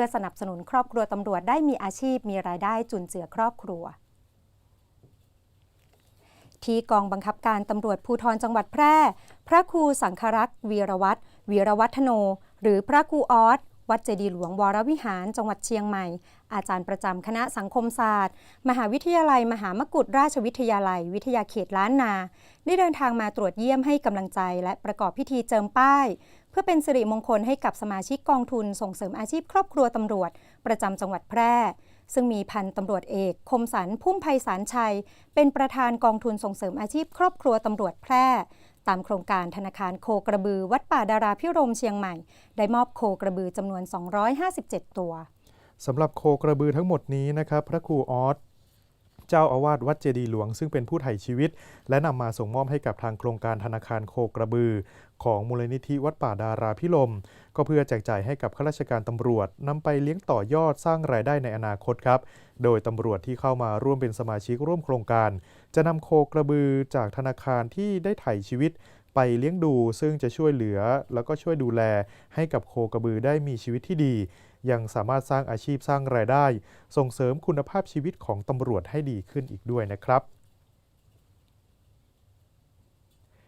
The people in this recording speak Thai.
พื่อสนับสนุนครอบครัวตำรวจได้มีอาชีพมีรายได้จุนเจือครอบครัวที่กองบังคับการตำรวจภูธรจังหวัดแพร่ พระครูสังครักษ์วีรวัตรวีรวัฒโน หรือพระครูออสวัดเจดีหลวงวรวิหารจังหวัดเชียงใหม่ อาจารย์ประจำคณะสังคมศาสตร์ มหาวิทยาลัย มหามกุฏราชวิทยาลัย วิทยาเขตล้านนา ได้เดินทางมาตรวจเยี่ยมให้กำลังใจและประกอบพิธีเจิมป้าย พื่อเป็นสิริมงคลให้กับสมาชิกกองทุนส่งเสริมอาชีพครอบครัวตำรวจ ประจำจังหวัดแพร่ ซึ่งมีพันตำรวจเอกคมสันพุ่มไพศาลชัย เป็นประธานกองทุนส่งเสริมอาชีพครอบครัวตำรวจแพร่ตามโครงการธนาคารโคกระบือ วัดป่าดาราพิรมเชียงใหม่ ได้มอบโคกระบือจำนวน 257 ตัวสำหรับโคกระบือทั้งหมดนี้นะครับ พระครูออส เจ้าอาวาสวัดเจดีหลวง ซึ่งเป็นผู้ไถ่ชีวิต และนำมาส่งมอบให้กับทางโครงการธนาคารโคกระบือ ของมูลนิธิวัดป่าดาราพิลม ก็เพื่อแจกจ่ายให้กับข้าราชการตำรวจนำไปเลี้ยงต่อยอดสร้างรายได้ในอนาคตครับ โดยตำรวจที่เข้ามาร่วมเป็นสมาชิกร่วมโครงการ จะนำโคกระบือจากธนาคารที่ได้ไถ่ชีวิต ไปเลี้ยงดู ซึ่งจะช่วยเหลือ แล้วก็ช่วยดูแลให้กับโคกระบือได้มีชีวิตที่ดี ยังสามารถสร้างอาชีพสร้างรายได้ ส่งเสริมคุณภาพชีวิตของตำรวจให้ดีขึ้นอีกด้วยนะครับ